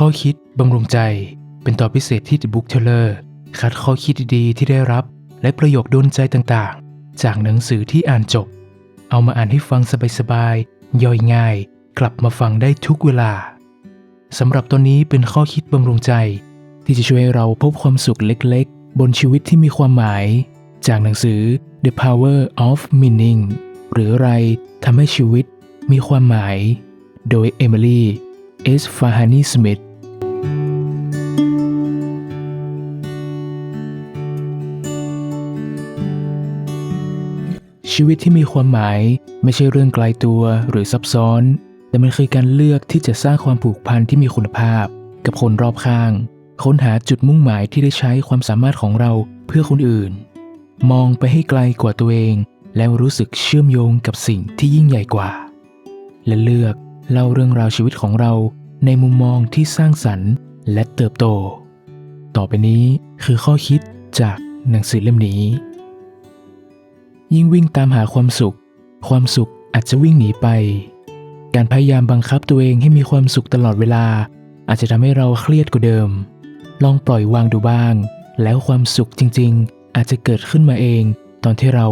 ข้อคิดบำรุงใจ เป็นตอนพิเศษที่ The Book Teller คัดข้อคิดดีๆ ที่ได้รับ และประโยคโดนใจต่างๆ จากหนังสือที่อ่านจบ เอามาอ่านให้ฟังสบายๆ ย่อยง่าย กลับมาฟังได้ทุกเวลาสำหรับตอนนี้เป็นข้อคิดบำรุงใจ ที่จะช่วยให้เราพบความสุขเล็กๆ บนชีวิตที่มีความหมาย จากหนังสือ The Power of Meaning หรืออะไรทำให้ชีวิตมีความหมาย โดยเอมิลี่เอสฟาฮานีสมิธ ชีวิตที่มีความหมายไม่ใช่เรื่องไกลตัวหรือซับซ้อน แต่มันคือการเลือกที่จะสร้างความผูกพันที่มีคุณภาพ กับคนรอบข้าง ค้นหาจุดมุ่งหมายที่ได้ใช้ความสามารถของเราเพื่อคนอื่น มองไปให้ไกลกว่าตัวเอง แล้วรู้สึกเชื่อมโยงกับสิ่งที่ยิ่งใหญ่กว่า และเลือกเล่าเรื่องราวชีวิตของเราในมุมมองที่สร้างสรรค์และเติบโต ต่อไปนี้คือข้อคิดจากหนังสือเล่มนี้ ยิ่งวิ่งตามหาความสุข ความสุขอาจจะวิ่งหนีไป การพยายามบังคับตัวเองให้มีความสุขตลอดเวลา อาจจะทำให้เราเครียดกว่าเดิม ลองปล่อยวางดูบ้าง แล้วความสุขจริง ๆ อาจจะเกิดขึ้นมาเอง ตอนที่เรา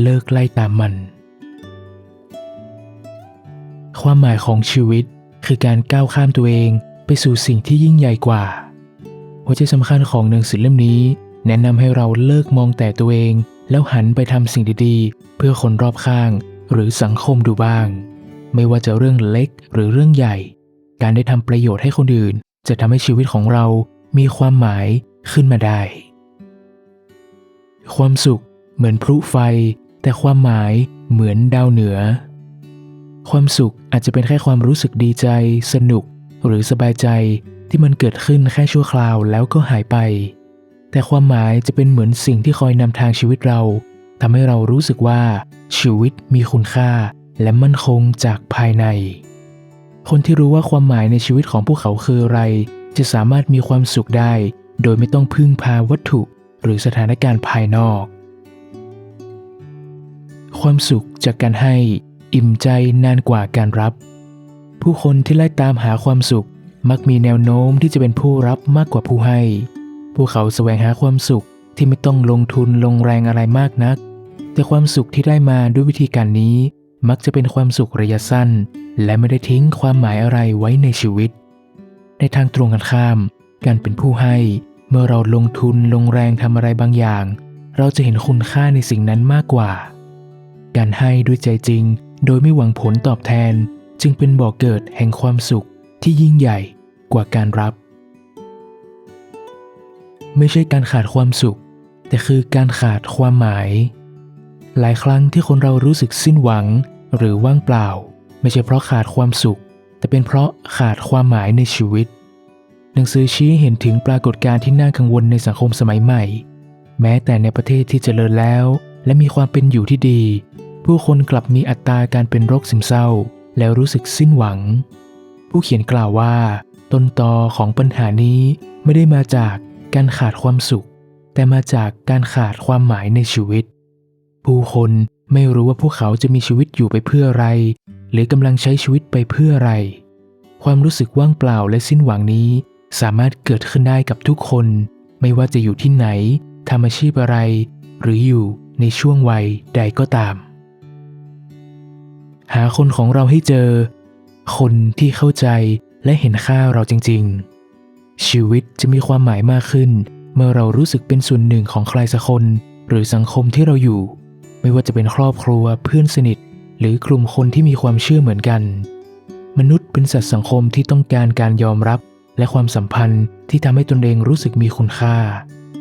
เลิกไล่ตามมัน ความหมายของชีวิตคือการก้าวข้ามตัวเองไปสู่สิ่งที่ยิ่งใหญ่กว่า หัวใจสำคัญของหนังสือเล่มนี้ แนะนำให้เราเลิกมองแต่ตัวเอง แล้วหันไปทำสิ่งดีๆ เพื่อคนรอบข้าง หรือสังคมดูบ้าง ไม่ว่าจะเรื่องเล็กหรือเรื่องใหญ่ การได้ทำประโยชน์ให้คนอื่น จะทำให้ชีวิตของเรามีความหมายขึ้นมาได้ ความสุขเหมือนพลุไฟ แต่ความหมายเหมือนดาวเหนือ ความสุขอาจจะเป็นแค่ความรู้สึกดีใจ สนุก หรือสบายใจที่มันเกิดขึ้นแค่ชั่วคราวแล้วก็หายไป แต่ความหมายจะเป็นเหมือนสิ่งที่คอยนำทางชีวิตเราทำให้เรารู้สึกว่า ชีวิตมีคุณค่า และมั่นคงจากภายใน คนที่รู้ว่าความหมายในชีวิตของพวกเขาคืออะไร จะสามารถมีความสุขได้ โดยไม่ต้องพึ่งพาวัตถุ หรือสถานการณ์ภายนอก ความสุขจากการให้ อิ่มใจนานกว่าการรับ ผู้คนที่ไล่ตามหาความสุข มักมีแนวโน้มที่จะเป็นผู้รับมากกว่าผู้ให้ พวกเขาแสวงหาความสุขที่ไม่ต้องลงทุนลงแรงอะไรมากนัก แต่ความสุขที่ได้มาด้วยวิธีการนี้ มักจะเป็นความสุขระยะสั้น และไม่ได้ทิ้งความหมายอะไรไว้ในชีวิต ในทางตรงกันข้าม การเป็นผู้ให้ เมื่อเราลงทุนลงแรงทำอะไรบางอย่าง เราจะเห็นคุณค่าในสิ่งนั้นมากกว่า การให้ด้วยใจจริง โดยไม่หวังผลตอบแทน จึงเป็นบ่อกเกิดแห่งความสุขที่ยิ่งใหญ่กว่าการรับ ไม่ใช่การขาดความสุข แต่คือการขาดความหมาย หลายครั้งที่คนเรารู้สึกสิ้นหวังหรือว่างเปล่า ไม่ใช่เพราะขาดความสุข แต่เป็นเพราะขาดความหมายในชีวิต หนังสือชี้เห็นถึงปรากฏการณ์ที่น่ากังวลในสังคมสมัยใหม่ แม้แต่ในประเทศที่เจริญแล้ว และมีความเป็นอยู่ที่ดี ผู้คนกลับมีอัตราการเป็นโรคซึมเศร้า แล้วรู้สึกสิ้นหวัง ผู้เขียนกล่าวว่า ต้นตอของปัญหานี้ไม่ได้มาจาก การขาดความสุข แต่มาจากการขาดความหมายในชีวิต ผู้คนไม่รู้ว่าพวกเขาจะมีชีวิตอยู่ไปเพื่ออะไร หรือกำลังใช้ชีวิตไปเพื่ออะไร ความรู้สึกว่างเปล่าและสิ้นหวังนี้ สามารถเกิดขึ้นได้กับทุกคน ไม่ว่าจะอยู่ที่ไหนทำอาชีพอะไร หรืออยู่ในช่วงวัยใดก็ตาม หาคนของเราให้เจอ คนที่เข้าใจและเห็นค่าเราจริง ๆ ชีวิตจะมีความหมายมากขึ้น เมื่อเรารู้สึกเป็นส่วนหนึ่งของใครสักคน หรือสังคมที่เราอยู่ ไม่ว่าจะเป็นครอบครัวเพื่อนสนิท หรือกลุ่มคนที่มีความเชื่อเหมือนกัน มนุษย์เป็นสัตว์สังคมที่ต้องการการยอมรับ และความสัมพันธ์ที่ทำให้ตนเองรู้สึกมีคุณค่า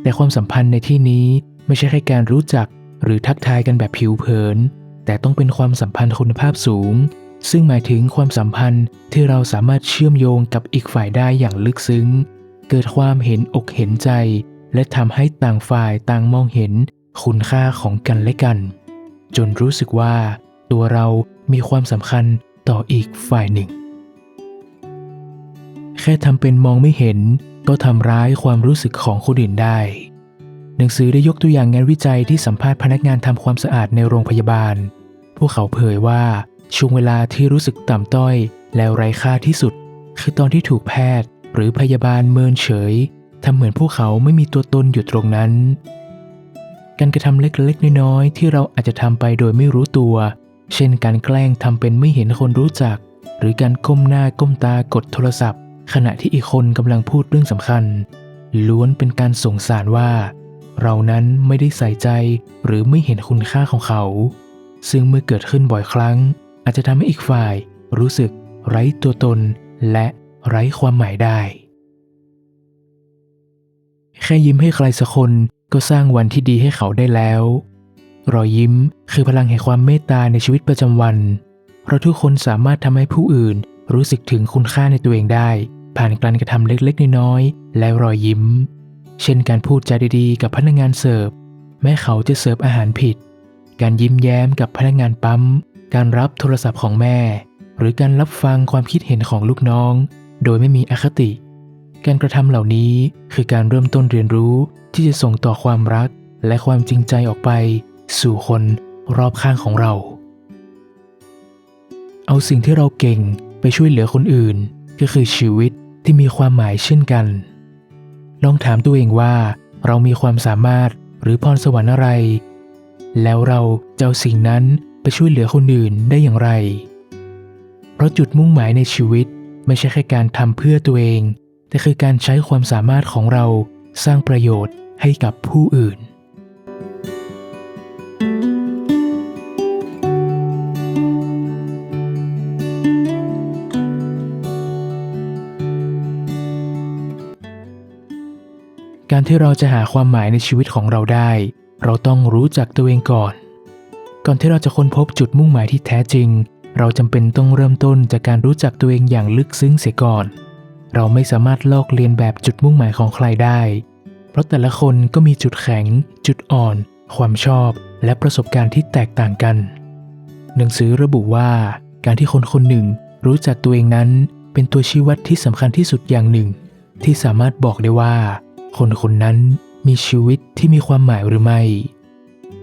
แต่ความสัมพันธ์ในที่นี้ไม่ใช่แค่การรู้จัก หรือทักทายกันแบบผิวเผิน แต่ต้องเป็นความสัมพันธ์คุณภาพสูง ซึ่งหมายถึงความสัมพันธ์ที่เราสามารถเชื่อมโยงกับอีกฝ่ายได้อย่างลึกซึ้ง เกิดความเห็นอกเห็นใจ และทำให้ต่างฝ่ายต่างมองเห็นคุณค่าของกันและกัน จนรู้สึกว่า ตัวเรามีความสำคัญต่ออีกฝ่ายหนึ่ง แค่ทำเป็นมองไม่เห็น ก็ทำร้ายความรู้สึกของคนอื่นได้ หนังสือได้ยกตัวอย่างงานวิจัยที่สัมภาษณ์พนักงานทำความสะอาดในโรงพยาบาล พวกเขาเผยว่า ช่วงเวลาที่รู้สึกต่ำต้อยแล้วไร้ค่าที่สุด คือตอนที่ถูกแพทย์ หรือพยาบาลเมินเฉยทำเหมือนพวกเขาไม่มีตัวตนอยู่ตรงนั้น การกระทำเล็กๆน้อยๆที่เราอาจจะทำไปโดยไม่รู้ตัว เช่นการแกล้งทำเป็นไม่เห็นคนรู้จัก หรือการก้มหน้าก้มตากดโทรศัพท์ ขณะที่อีกคนกำลังพูดเรื่องสำคัญ ล้วนเป็นการส่งสารว่า เรานั้นไม่ได้ใส่ใจหรือไม่เห็นคุณค่าของเขา ซึ่งเมื่อเกิดขึ้นบ่อยครั้ง อาจจะทำให้อีกฝ่ายรู้สึกไร้ตัวตนและไร้ความหมายได้ แค่ยิ้มให้ใครสักคนก็สร้างวันที่ดีให้เขาได้แล้ว รอยยิ้มคือพลังแห่งความเมตตาในชีวิตประจำวันเราทุกคนสามารถทำให้ผู้อื่นรู้สึกถึงคุณค่าในตัวเองได้ ผ่านการกระทำเล็กๆ น้อยๆ และรอยยิ้ม เช่นการพูดจาดีๆ กับพนักงานเสิร์ฟ แม้เขาจะเสิร์ฟอาหารผิด การยิ้มแย้มกับพนักงานปั๊ม การรับโทรศัพท์ของแม่ หรือการรับฟังความคิดเห็นของลูกน้อง โดยไม่มีอคติ การกระทำเหล่านี้คือการเริ่มต้นเรียนรู้ที่จะส่งต่อความรักและความจริงใจออกไป สู่คนรอบข้างของเรา เอาสิ่งที่เราเก่งไปช่วยเหลือคนอื่น ก็คือชีวิตที่มีความหมายเช่นกัน ลองถามตัวเองว่า เรามีความสามารถหรือพรสวรรค์อะไร แล้วเราจะเอาสิ่งนั้น ไปช่วยเหลือคนอื่นได้อย่างไร เพราะจุดมุ่งหมายในชีวิตไม่ใช่แค่การทำเพื่อตัวเอง แต่คือการใช้ความสามารถของเราสร้างประโยชน์ให้กับผู้อื่น การที่เราจะหาความหมายในชีวิตของเราได้ เราต้องรู้จักตัวเองก่อน ก่อนที่เราจะค้นพบจุดมุ่งหมายที่แท้จริง เราจำเป็นต้องเริ่มต้นจากการรู้จักตัวเองอย่างลึกซึ้งเสียก่อน เราไม่สามารถลอกเลียนแบบจุดมุ่งหมายของใครได้ เพราะแต่ละคนก็มีจุดแข็ง จุดอ่อน ความชอบ และประสบการณ์ที่แตกต่างกัน หนังสือระบุว่า การที่คนคนหนึ่ง รู้จักตัวเองนั้น เป็นตัวชี้วัดที่สำคัญที่สุดอย่างหนึ่ง ที่สามารถบอกได้ว่า คนคนนั้นมีชีวิตที่มีความหมายหรือไม่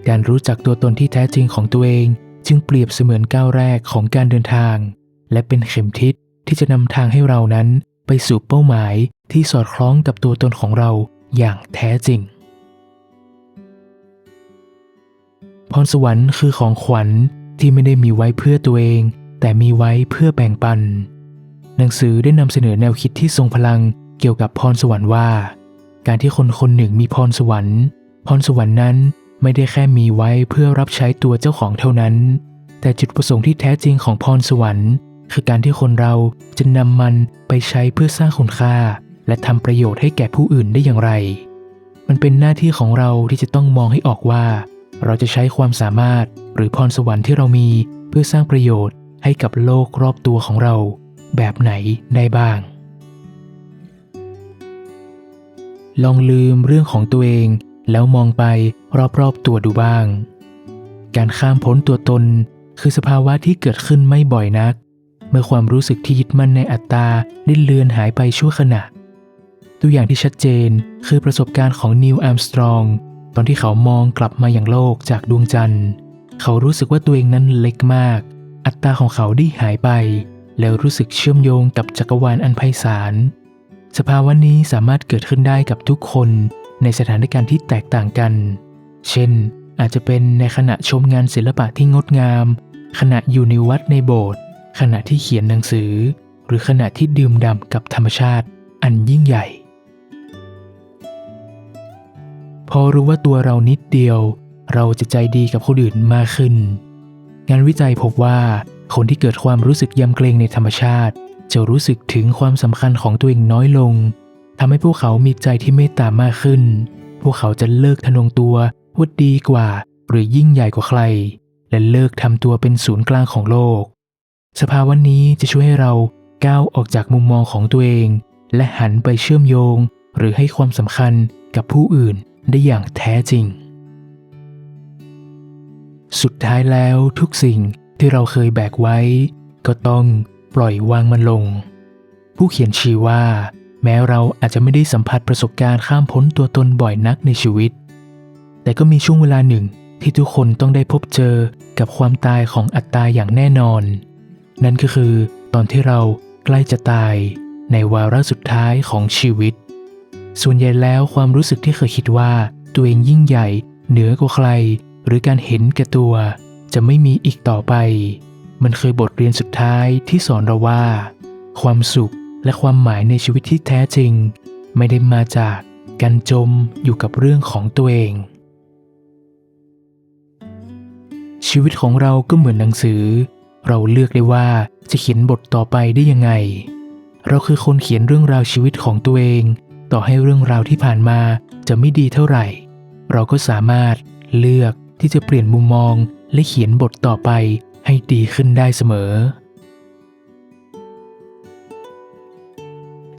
การรู้จักตัวตนที่แท้จริงของตัวเอง จึงเปรียบเสมือนก้าวแรกของการเดินทาง และเป็นเข็มทิศที่จะนำทางให้เรานั้น ไปสู่เป้าหมายที่สอดคล้องกับตัวตนของเราอย่างแท้จริง พรสวรรค์คือของขวัญที่ไม่ได้มีไว้เพื่อตัวเอง แต่มีไว้เพื่อแบ่งปัน หนังสือได้นำเสนอแนวคิดที่ทรงพลังเกี่ยวกับพรสวรรค์ว่า การที่คนคนหนึ่งมีพรสวรรค์ พรสวรรค์นั้น ไม่ได้แค่มีไว้เพื่อรับใช้ตัวเจ้าของเท่านั้น แต่จุดประสงค์ที่แท้จริงของพรสวรรค์ คือการที่คนเราจะนำมันไปใช้เพื่อสร้างคุณค่า และทำประโยชน์ให้แก่ผู้อื่นได้อย่างไร มันเป็นหน้าที่ของเราที่จะต้องมองให้ออกว่า เราจะใช้ความสามารถหรือพรสวรรค์ที่เรามีเพื่อสร้างประโยชน์ให้กับโลกรอบตัวของเรา แบบไหนได้บ้างลองลืมเรื่องของตัวเอง แล้วมองไปรอบๆตัวดูบ้าง การข้ามพ้นตัวตน คือสภาวะที่เกิดขึ้นไม่บ่อยนัก เมื่อความรู้สึกที่ยึดมั่นในอัตตาได้เลือนหายไปชั่วขณะ ตัวอย่างที่ชัดเจนคือประสบการณ์ของนิวอัมสตรองตอนที่เขามองกลับมาอย่างโลกจากดวงจันทร์ เขารู้สึกว่าตัวเองนั้นเล็กมาก อัตตาของเขาได้หายไป แล้วรู้สึกเชื่อมโยงกับจักรวาลอันไพศาลสภาวะนี้สามารถเกิดขึ้นได้กับทุกคน ในสถานการณ์ที่แตกต่างกัน เช่น อาจจะเป็นในขณะชมงานศิลปะที่งดงาม ขณะอยู่ในวัดในโบสถ์ขณะที่เขียนหนังสือ หรือขณะที่ดื่มด่ำกับธรรมชาติอันยิ่งใหญ่ พอรู้ว่าตัวเรานิดเดียว เราจะใจดีกับคนอื่นมากขึ้น งานวิจัยพบว่าคนที่เกิดความรู้สึกยำเกรงในธรรมชาติ จะรู้สึกถึงความสำคัญของตัวเองน้อยลง ทำให้พวกเขามีใจที่เมตตามากขึ้น พวกเขาจะเลิกทะนงตัวว่าดีกว่า หรือยิ่งใหญ่กว่าใคร และเลิกทำตัวเป็นศูนย์กลางของโลก สภาวะนี้จะช่วยให้เราก้าวออกจากมุมมองของตัวเอง และหันไปเชื่อมโยง หรือให้ความสำคัญกับผู้อื่นได้อย่างแท้จริง สุดท้ายแล้วทุกสิ่งที่เราเคยแบกไว้ ก็ต้องปล่อยวางมันลง ผู้เขียนชี้ว่า แม้เราอาจจะไม่ได้สัมผัสประสบการณ์ข้ามพ้นตัวตนบ่อยนักในชีวิต แต่ก็มีช่วงเวลาหนึ่งที่ทุกคนต้องได้พบเจอกับความตายของอัตตาอย่างแน่นอน นั่นก็คือตอนที่เราใกล้จะตายในวาระสุดท้ายของชีวิต ส่วนใหญ่แล้วความรู้สึกที่เคยคิดว่าตัวเองยิ่งใหญ่เหนือกว่าใคร หรือการเห็นแก่ตัว จะไม่มีอีกต่อไป มันเคยบทเรียนสุดท้ายที่สอนเราว่า ความสุข และความหมายในชีวิตที่แท้จริง ไม่ได้มาจากการจมอยู่กับเรื่องของตัวเอง ชีวิตของเราก็เหมือนหนังสือ เราเลือกได้ว่าจะเขียนบทต่อไปได้ยังไง เราคือคนเขียนเรื่องราวชีวิตของตัวเอง ต่อให้เรื่องราวที่ผ่านมาจะไม่ดีเท่าไหร่ เราก็สามารถเลือกที่จะเปลี่ยนมุมมองและเขียนบทต่อไปให้ดีขึ้นได้เสมอ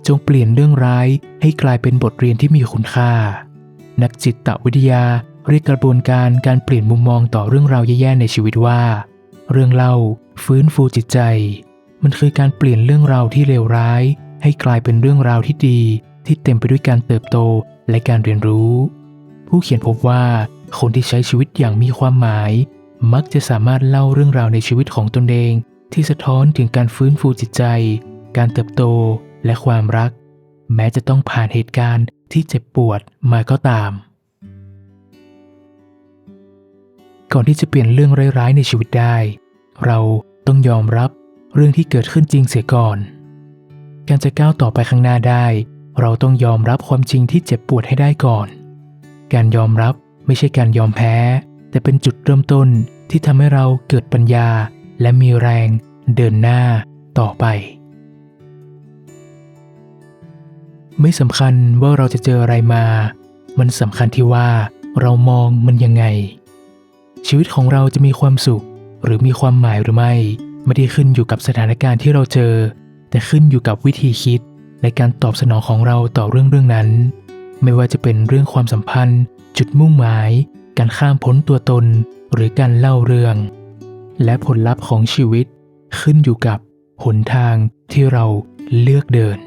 จงเปลี่ยนเรื่องร้ายให้กลายเป็นบทเรียนที่มีคุณค่า นักจิตวิทยาเรียกกระบวนการการเปลี่ยนมุมมองต่อเรื่องราวแย่ๆในชีวิตว่า เรื่องเล่าฟื้นฟูจิตใจ มันคือการเปลี่ยนเรื่องราวที่เลวร้าย ให้กลายเป็นเรื่องราวที่ดี ที่เต็มไปด้วยการเติบโตและการเรียนรู้ ผู้เขียนพบว่า คนที่ใช้ชีวิตอย่างมีความหมาย มักจะสามารถเล่าเรื่องราวในชีวิตของตนเอง ที่สะท้อนถึงการฟื้นฟูจิตใจ การเติบโต และความรัก แม้จะต้องผ่านเหตุการณ์ที่เจ็บปวดมาก็ตาม ก่อนที่จะเปลี่ยนเรื่องร้ายๆในชีวิตได้ เราต้องยอมรับเรื่องที่เกิดขึ้นจริงเสียก่อน การจะก้าวต่อไปข้างหน้าได้ เราต้องยอมรับความจริงที่เจ็บปวดให้ได้ก่อน การยอมรับไม่ใช่การยอมแพ้ แต่เป็นจุดเริ่มต้นที่ทำให้เราเกิดปัญญาและมีแรงเดินหน้าต่อไป ไม่สำคัญว่าเราจะเจออะไรมา มันสำคัญที่ว่าเรามองมันยังไง ชีวิตของเราจะมีความสุข หรือมีความหมายหรือไม่ ไม่ได้ขึ้นอยู่กับสถานการณ์ที่เราเจอ แต่ขึ้นอยู่กับวิธีคิดและการตอบสนองของเราต่อเรื่องเรื่องนั้น ไม่ว่าจะเป็นเรื่องความสัมพันธ์ จุดมุ่งหมาย การข้ามพ้นตัวตน หรือการเล่าเรื่อง และผลลัพธ์ของชีวิตขึ้นอยู่กับหนทางที่เราเลือกเดิน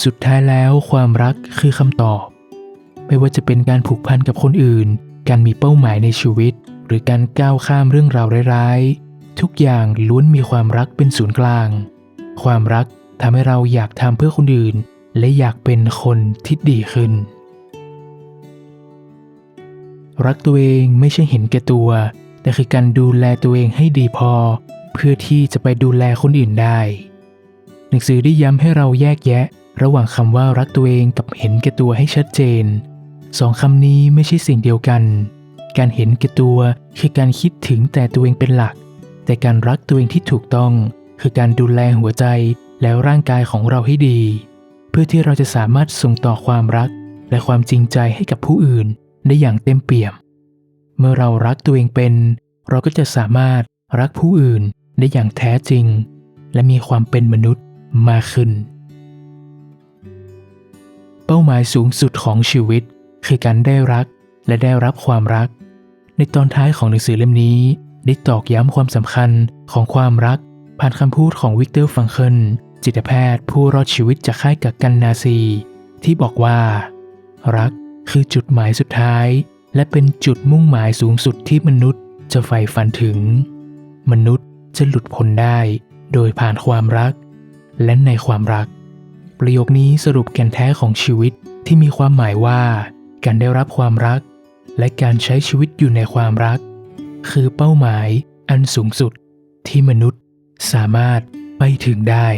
สุดท้ายแล้วความรักคือคำตอบ ไม่ว่าจะเป็นการผูกพันกับคนอื่น การมีเป้าหมายในชีวิต หรือการก้าวข้ามเรื่องราวร้ายๆ ทุกอย่างล้วนมีความรักเป็นศูนย์กลาง ความรักทำให้เราอยากทำเพื่อคนอื่น และอยากเป็นคนที่ดีขึ้น รักตัวเองไม่ใช่เห็นแก่ตัว แต่คือการดูแลตัวเองให้ดีพอ เพื่อที่จะไปดูแลคนอื่นได้ หนังสือได้ย้ำให้เราแยกแยะ ระหว่างคำว่ารักตัวเองกับเห็นแก่ตัวให้ชัดเจนสองคำนี้ไม่ใช่สิ่งเดียวกัน การเห็นแก่ตัวคือการคิดถึงแต่ตัวเองเป็นหลัก แต่การรักตัวเองที่ถูกต้อง คือการดูแลหัวใจแล้วร่างกายของเราให้ดี เพื่อที่เราจะสามารถส่งต่อความรัก และความจริงใจให้กับผู้อื่นได้อย่างเต็มเปี่ยม เมื่อเรารักตัวเองเป็น เราก็จะสามารถรักผู้อื่นได้อย่างแท้จริง และมีความเป็นมนุษย์มากขึ้น ป้าหมายสูงสุดของชีวิต คือการได้รักและได้รับความรัก ในตอนท้ายของหนังสือเล่มนี้ ได้ตอกย้ำความสำคัญของความรัก ผ่านคำพูดของวิกเตอร์ฟังเคิลจิตแพทย์ผู้รอดชีวิตจากค่ายกักกันนาซี ที่บอกว่า รักคือจุดหมายสุดท้าย และเป็นจุดมุ่งหมายสูงสุดที่มนุษย์จะใฝ่ฝันถึง มนุษย์จะหลุดพ้นได้ โดยผ่านความรัก และในความรัก ประโยคนี้สรุปแก่นแท้ของชีวิตที่มีความหมายว่า การได้รับความรัก และการใช้ชีวิตอยู่ในความรัก คือเป้าหมายอันสูงสุดที่มนุษย์สามารถไปถึงได้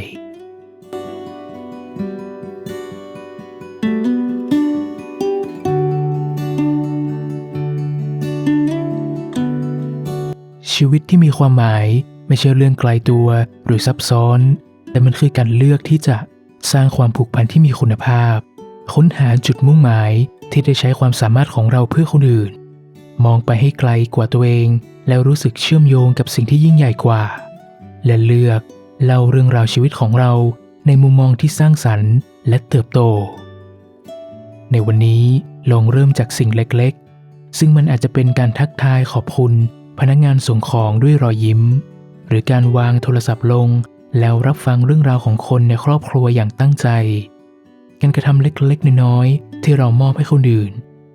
ชีวิตที่มีความหมายไม่ใช่เรื่องไกลตัวหรือซับซ้อน แต่มันคือการเลือกที่จะ สร้างความผูกพันที่มีคุณภาพ ค้นหาจุดมุ่งหมายที่ได้ใช้ความสามารถของเราเพื่อคนอื่น มองไปให้ไกลกว่าตัวเอง แล้วรู้สึกเชื่อมโยงกับสิ่งที่ยิ่งใหญ่กว่า และเลือกเล่าเรื่องราวชีวิตของเราในมุมมองที่สร้างสรรค์และเติบโต ในวันนี้ลองเริ่มจากสิ่งเล็กๆ ซึ่งมันอาจจะเป็นการทักทายขอบคุณ พนักงงานส่งของด้วยรอยยิ้ม หรือการวางโทรศัพท์ลง แล้วรับฟังเรื่องราวของคนในครอบครัวอย่างตั้งใจ การกระทำเล็กๆน้อยๆที่เรามอบให้คนอื่น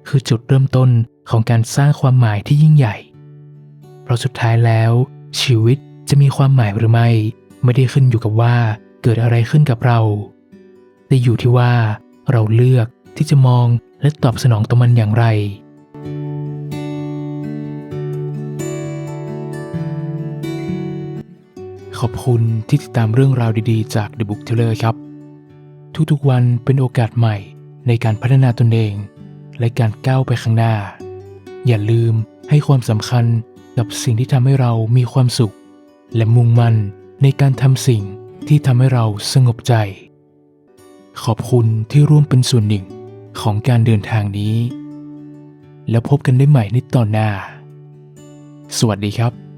คือจุดเริ่มต้นของการสร้างความหมายที่ยิ่งใหญ่ เพราะสุดท้ายแล้ว ชีวิตจะมีความหมายหรือไม่ ไม่ได้ขึ้นอยู่กับว่าเกิดอะไรขึ้นกับเรา แต่อยู่ที่ว่าเราเลือกที่จะมองและตอบสนองต่อมันอย่างไร ขอบคุณที่ติดตามเรื่องราวดีๆ จาก The Book Teller ครับ ทุกๆวันเป็นโอกาสใหม่ในการพัฒนาตนเอง และการก้าวไปข้างหน้า อย่าลืมให้ความสำคัญกับสิ่งที่ทำให้เรามีความสุข และมุ่งมั่นในการทำสิ่งที่ทำให้เราสงบใจ ขอบคุณที่ร่วมเป็นส่วนหนึ่งของการเดินทางนี้ แล้วพบกันได้ใหม่ในตอนหน้า สวัสดีครับ